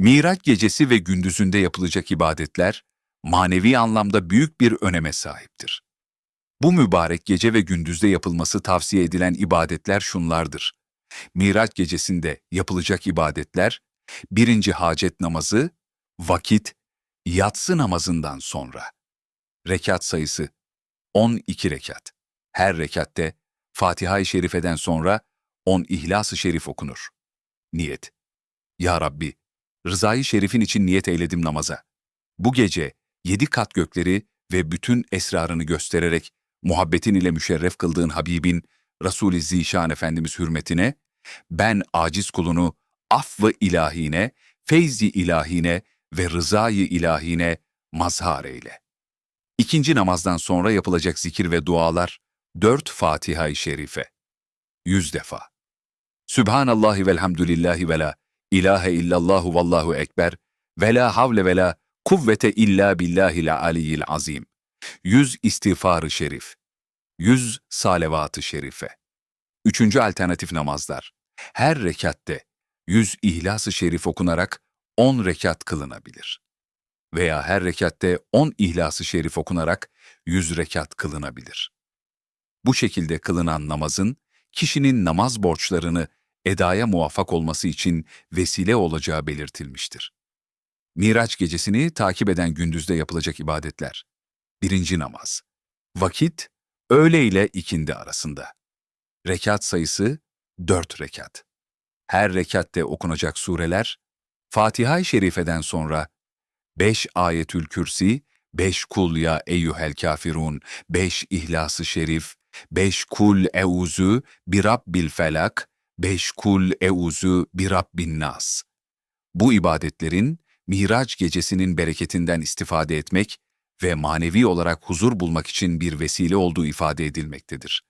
Miraç gecesi ve gündüzünde yapılacak ibadetler, manevi anlamda büyük bir öneme sahiptir. Bu mübarek gece ve gündüzde yapılması tavsiye edilen ibadetler şunlardır. Miraç gecesinde yapılacak ibadetler, birinci hacet namazı, vakit, yatsı namazından sonra. Rekat sayısı 12 rekat. Her rekatte Fatiha-i Şerife'den sonra 10 İhlas-ı Şerif okunur. Niyet. Ya Rabbi, rızayı şerifin için niyet eyledim namaza. Bu gece yedi kat gökleri ve bütün esrarını göstererek muhabbetin ile müşerref kıldığın Habibin Resul-i Zişan Efendimiz hürmetine, ben aciz kulunu affı ilahine, feyzi ilahine ve rızayı ilahine mazhar eyle. İkinci namazdan sonra yapılacak zikir ve dualar, dört Fatiha-i Şerife. Yüz defa. Sübhanallahi velhamdülillahi ve la ilahe illallahu vallahu ekber ve la havle ve la kuvvete illa billahil aliyyil azim. Yüz istiğfarı şerif. Yüz salavat-ı şerife. Üçüncü alternatif namazlar. Her rekatte yüz ihlas-ı şerif okunarak on rekat kılınabilir. Veya her rekatte on ihlas-ı şerif okunarak yüz rekat kılınabilir. Bu şekilde kılınan namazın, kişinin namaz borçlarını edaya muvaffak olması için vesile olacağı belirtilmiştir. Miraç gecesini takip eden gündüzde yapılacak ibadetler. Birinci namaz. Vakit, öğle ile ikindi arasında. Rekat sayısı, dört rekat. Her rekatte okunacak sureler, Fatiha-i Şerife'den sonra 5 Ayetül Kürsi, 5 Kul ya eyyuhel kafirun, 5 İhlas-ı Şerif, 5 Kul euzu bi Rabbil felak, 5 Kul euzu bi Rabbin nas. Bu ibadetlerin Miraç gecesinin bereketinden istifade etmek ve manevi olarak huzur bulmak için bir vesile olduğu ifade edilmektedir.